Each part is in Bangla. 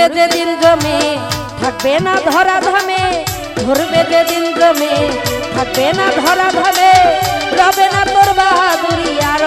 ধরবে যেদিন জমে, থাকবে না ধরা ধামে ধরবে যেদিন জমে, থাকবে না ধরা ধমে রবে না তোর বাহাদুরি আর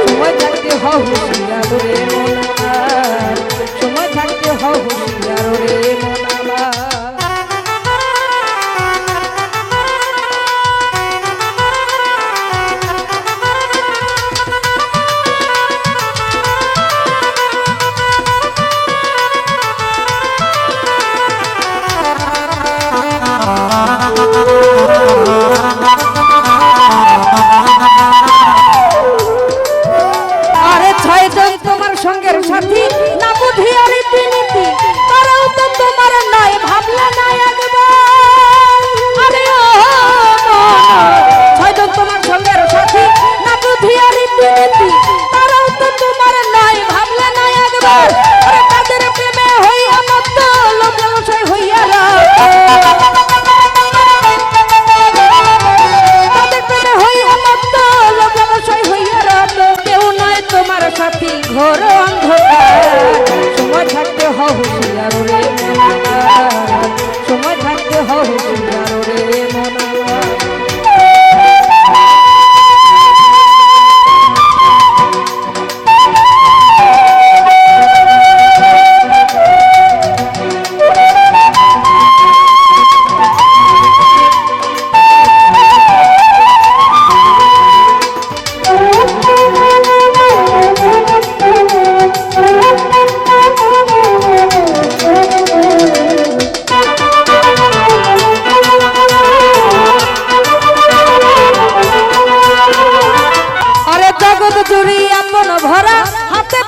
সময় থাকতে হও হুঁশিয়ার রে মন সময় থাকতে হও হুঁশিয়ার রে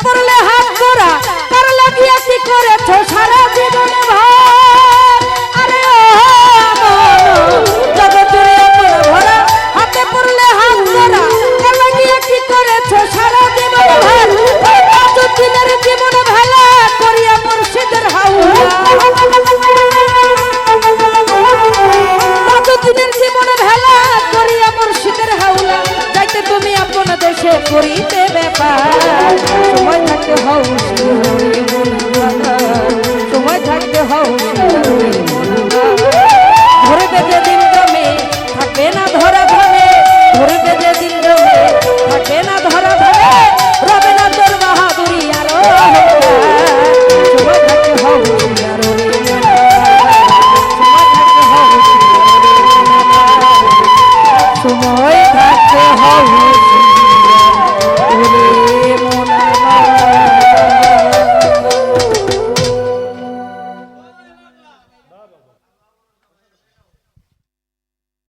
পড়লে হাত বসে করিতে ব্যাপার। সময় থাকতে হও